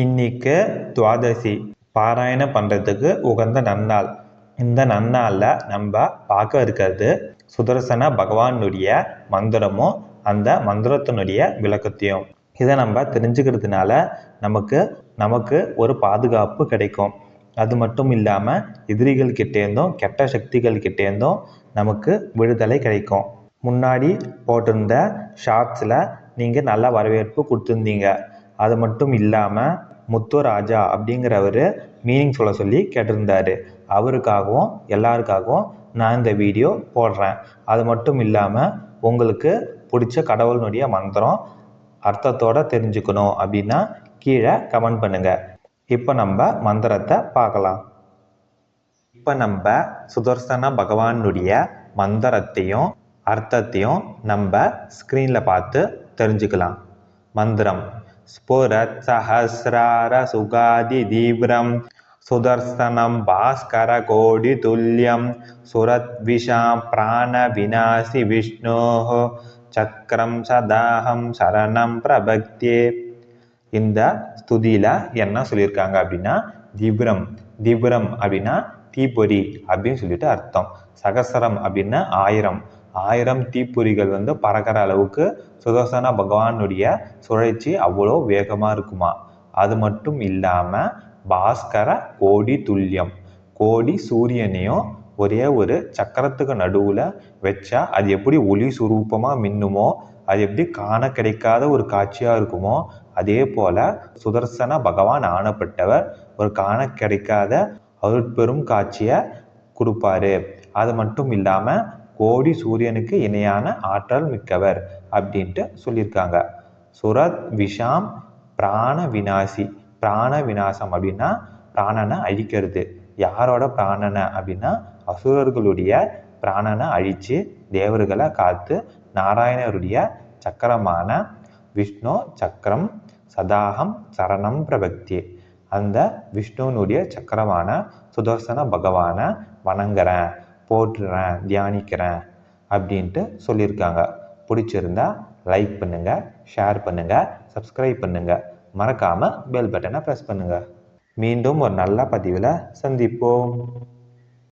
இன்னைக்கு துவாதசி. பாராயணம் பண்ணுறதுக்கு உகந்த நன்னாள். இந்த நன்னாளில் நம்ம பார்க்க இருக்கிறது சுதர்சன பகவானுடைய மந்திரமும் அந்த மந்திரத்தினுடைய விளக்கத்தையும். இதை நம்ம தெரிஞ்சுக்கிறதுனால நமக்கு நமக்கு ஒரு பாதுகாப்பு கிடைக்கும். அது மட்டும் இல்லாமல் எதிரிகள் கிட்டேருந்தும் கெட்ட சக்திகள் கிட்டேருந்தும் நமக்கு விடுதலை கிடைக்கும். முன்னாடி போட்டிருந்த ஷார்ட்ஸில் நீங்கள் நல்ல வரவேற்பு கொடுத்துருந்தீங்க. அது மட்டும் இல்லாமல் முத்துராஜா அப்படிங்கிறவர் மீனிங் சொல்ல சொல்லி கேட்டிருந்தாரு. அவருக்காகவும் எல்லாருக்காகவும் நான் இந்த வீடியோ போடுறேன். அது மட்டும் இல்லாமல் உங்களுக்கு பிடிச்ச கடவுளினுடைய மந்திரம் அர்த்தத்தோடு தெரிஞ்சுக்கணும் அப்படின்னா கீழே கமெண்ட் பண்ணுங்கள் இப்போ நம்ம மந்திரத்தை பார்க்கலாம். இப்போ நம்ம சுதர்சன பகவானுடைய மந்திரத்தையும் அர்த்தத்தையும் நம்ம ஸ்க்ரீனில் பார்த்து தெரிஞ்சுக்கலாம். மந்திரம். ஸ்புரத் சஹசிரார சுகாதி தீவிரம் சுதர்சனம் பாஸ்கர கோடி துல்லியம் சுரத் விஷாம் பிராண விநாசி விஷ்ணோ சக்கரம் சதாகம் சரணம் பிரபக்தியே இந்த ஸ்துதியில் என்ன சொல்லியிருக்காங்க அப்படின்னா திபுரம் திபுரம் அப்படின்னா தீப்பொறி அப்படின்னு சொல்லிட்டு அர்த்தம். சகசரம் அப்படின்னா ஆயிரம். ஆயிரம் தீப்பொறிகள் வந்து பறக்கிற அளவுக்கு சுதர்சன பகவானுடைய சுழற்சி அவ்வளோ வேகமாக இருக்குமா? அது மட்டும் இல்லாமல் பாஸ்கர கோடி துல்லியம். கோடி சூரியனையும் ஒரே ஒரு சக்கரத்துக்கு நடுவில் வச்சா அது எப்படி ஒளி சுரூபமாக மின்னுமோ அது எப்படி காண கிடைக்காத ஒரு காட்சியாக இருக்குமோ அதே போல் சுதர்சன பகவான் ஆனப்பட்டவர் ஒரு காண கிடைக்காத அருட்பெரும் காட்சியை கொடுப்பாரு. அது மட்டும் இல்லாமல் கோடி சூரியனுக்கு இணையான ஆற்றல் மிக்கவர் அப்படின்ட்டு சொல்லியிருக்காங்க. சுரத் விஷாம் பிராண வினாசி பிராண விநாசம் அப்படின்னா பிராணனை அழிக்கிறது. யாரோட பிராணனை அப்படின்னா அசுரர்களுடைய பிராணனை அழித்து தேவர்களை காத்து நாராயணருடைய சக்கரமான விஷ்ணு சக்கரம் சதாகம் சரணம் பிரபக்தி. அந்த விஷ்ணுனுடைய சக்கரமான சுதர்சன பகவானை வணங்குறேன். போற்றுறேன் தியானிக்கிறேன் அப்படின்ட்டு சொல்லியிருக்காங்க. பிடிச்சிருந்தா லைக் பண்ணுங்கள் ஷேர் பண்ணுங்கள் சப்ஸ்கிரைப் பண்ணுங்கள் மறக்காமல் பெல் பட்டனை ப்ரெஸ் பண்ணுங்கள் மீண்டும் ஒரு நல்ல பதிவில் சந்திப்போம்.